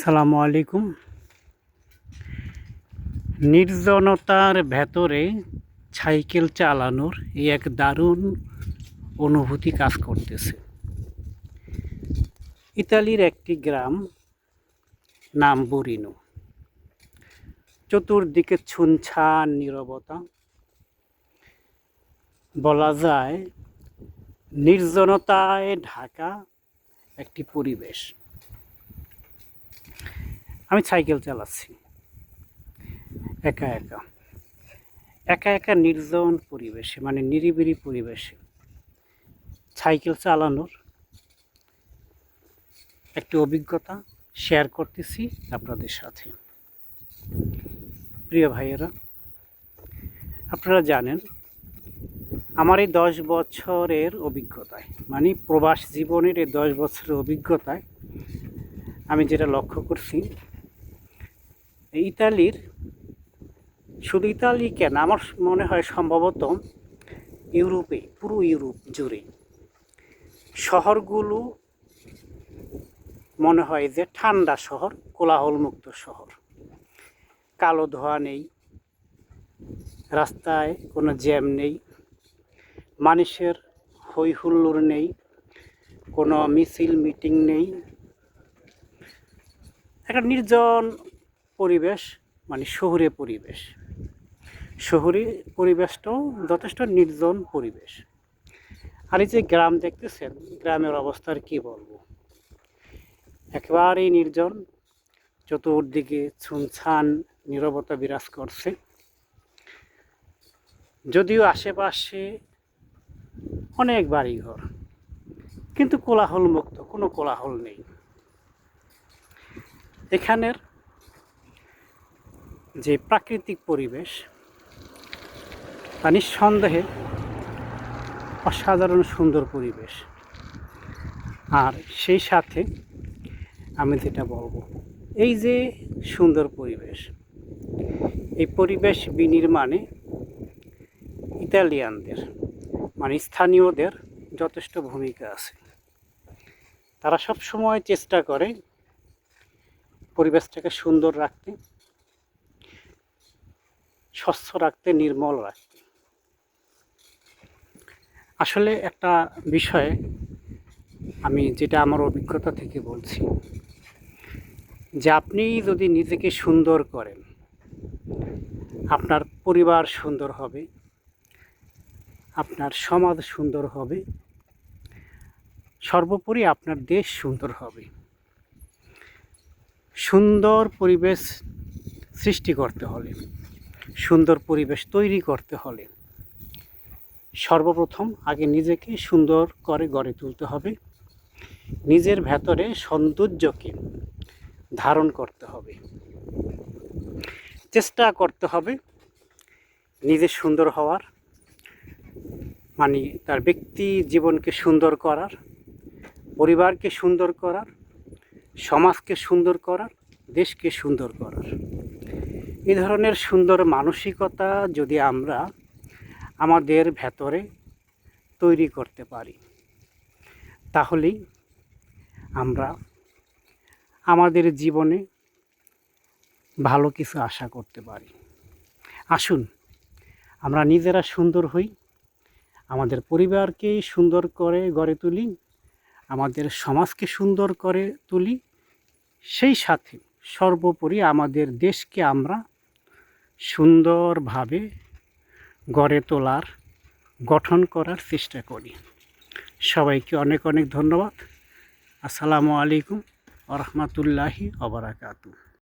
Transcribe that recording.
সালামু আলাইকুম নির্জনতার ভেতরে সাইকেল চালানোর এই এক দারুণ অনুভূতি কাজ করতেছে। ইতালির একটি গ্রাম নাম বুরিনো। চতুর্দিকে ছুনছান নীরবতা। বলা যায়, নির্জনতায় ঢাকা একটি পরিবেশ। আমি সাইকেল চালাচ্ছি। একা একা। একা একা নির্জন পরিবেশে মানে নিরিবিলি পরিবেশে। সাইকেল চালানোর একটি অভিজ্ঞতা শেয়ার করতেছি আপনাদের সাথে। প্রিয় ভাইয়েরা, আপনারা জানেন, আমার এই দশ বছরের অভিজ্ঞতায় মানে প্রবাস জীবনের এই দশ বছরের অভিজ্ঞতায় আমি যেটা লক্ষ্য করছি ইতালির, শুধু ইতালি কেন, আমার মনে হয় সম্ভবত ইউরোপে, পুরো ইউরোপ জুড়ে শহরগুলো মনে হয় যে ঠান্ডা শহর, কোলাহলমুক্ত শহর। কালো ধোয়া নেই, রাস্তায় কোনো জ্যাম নেই, মানুষের হই হুল্লোড় নেই, কোনো মিছিল, মিটিং নেই। একটা নির্জন পরিবেশ মানে শহুরে পরিবেশ। শহুরে পরিবেশটাও যথেষ্ট নির্জন পরিবেশ। আর এই যে গ্রাম দেখতেছেন, গ্রামের অবস্থার কি বলব? একেবারেই নির্জন, চতুর্দিকে ছুনছান, নীরবতা বিরাজ করছে। যদিও আশেপাশে অনেক বাড়িঘর, কিন্তু কোলাহল মুক্ত কোনো কোলাহল নেই। এখানের যে প্রাকৃতিক পরিবেশ, তা নিঃসন্দেহে অসাধারণ সুন্দর পরিবেশ। আর সেই সাথে আমি যেটা বলব, এই যে সুন্দর পরিবেশ, এই পরিবেশ বিনির্মাণে ইতালিয়ানদের মানে স্থানীয়দের যথেষ্ট ভূমিকা আছে। তারা সব সময় চেষ্টা করে পরিবেশটাকে সুন্দর রাখতে। স্বচ্ছ রাখতে নির্মল রাখতে। আসলে একটা বিষয়ে আমি যেটা আমার অভিজ্ঞতা থেকে বলছি, যে আপনি যদি নিজেকে সুন্দর করেন, আপনার পরিবার সুন্দর হবে, আপনার সমাজ সুন্দর হবে, সর্বোপরি আপনার দেশ সুন্দর হবে। সুন্দর পরিবেশ সৃষ্টি করতে হলে সুন্দর পরিবেশ তৈরি করতে হলে। সর্বপ্রথম আগে নিজেকে সুন্দর করে গড়ে তুলতে হবে। নিজের ভেতরে সৌন্দর্যকে ধারণ করতে হবে। চেষ্টা করতে হবে নিজে সুন্দর হওয়ার মানে তার ব্যক্তি জীবনকে সুন্দর করার, পরিবারকে সুন্দর করার, সমাজকে সুন্দর করার, দেশকে সুন্দর করার। এ ধরনের সুন্দর মানসিকতা যদি আমরা আমাদের ভেতরে তৈরি করতে পারি, তাহলেই আমরা আমাদের জীবনে ভালো কিছু আশা করতে পারি। আসুন, আমরা নিজেরা সুন্দর হই, আমাদের পরিবারকে সুন্দর করে গড়ে তুলি, আমাদের সমাজকে সুন্দর করে তুলি, সেই সাথে সর্বোপরি আমাদের দেশকে আমরা সুন্দরভাবে গড়ে তোলার, গঠন করার চেষ্টা করি। সবাইকে অনেক অনেক ধন্যবাদ। আসসালামু আলাইকুম আরহামতুল্লাহি অবরাকাতু